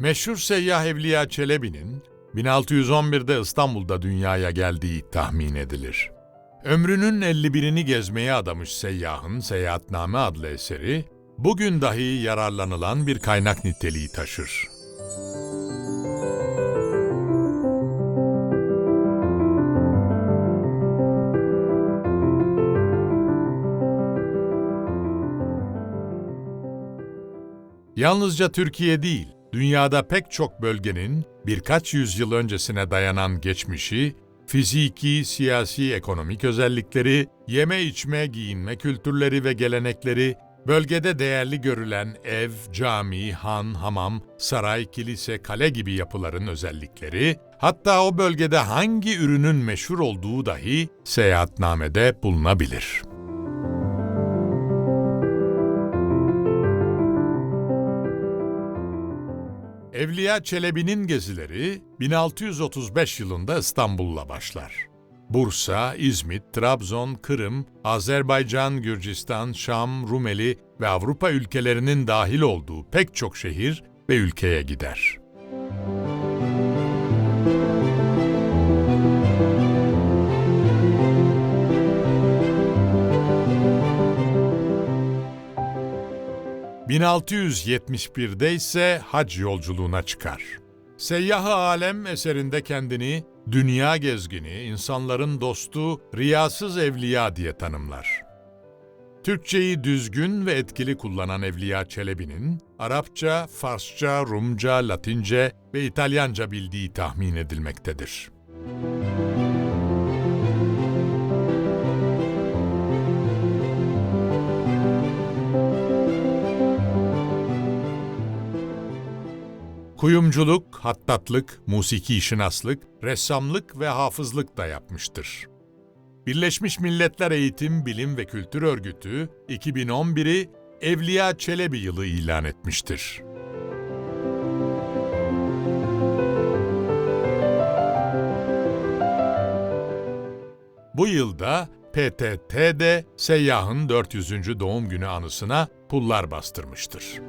Meşhur seyyah Evliya Çelebi'nin 1611'de İstanbul'da dünyaya geldiği tahmin edilir. Ömrünün 51'ini gezmeye adamış seyyahın Seyahatname adlı eseri, bugün dahi yararlanılan bir kaynak niteliği taşır. Yalnızca Türkiye değil, dünyada pek çok bölgenin birkaç yüzyıl öncesine dayanan geçmişi, fiziki, siyasi, ekonomik özellikleri, yeme içme, giyinme kültürleri ve gelenekleri, bölgede değerli görülen ev, cami, han, hamam, saray, kilise, kale gibi yapıların özellikleri, hatta o bölgede hangi ürünün meşhur olduğu dahi seyahatnamede bulunabilir. Evliya Çelebi'nin gezileri 1635 yılında İstanbul'la başlar. Bursa, İzmit, Trabzon, Kırım, Azerbaycan, Gürcistan, Şam, Rumeli ve Avrupa ülkelerinin dahil olduğu pek çok şehir ve ülkeye gider. ...1671'de ise hac yolculuğuna çıkar. Seyyah-ı Alem eserinde kendini dünya gezgini, insanların dostu, riyasız evliya diye tanımlar. Türkçeyi düzgün ve etkili kullanan Evliya Çelebi'nin Arapça, Farsça, Rumca, Latince ve İtalyanca bildiği tahmin edilmektedir. Kuyumculuk, hattatlık, musiki şinaslık, ressamlık ve hafızlık da yapmıştır. Birleşmiş Milletler Eğitim, Bilim ve Kültür Örgütü 2011'i Evliya Çelebi yılı ilan etmiştir. Bu yılda PTT'de seyyahın 400. doğum günü anısına pullar bastırmıştır.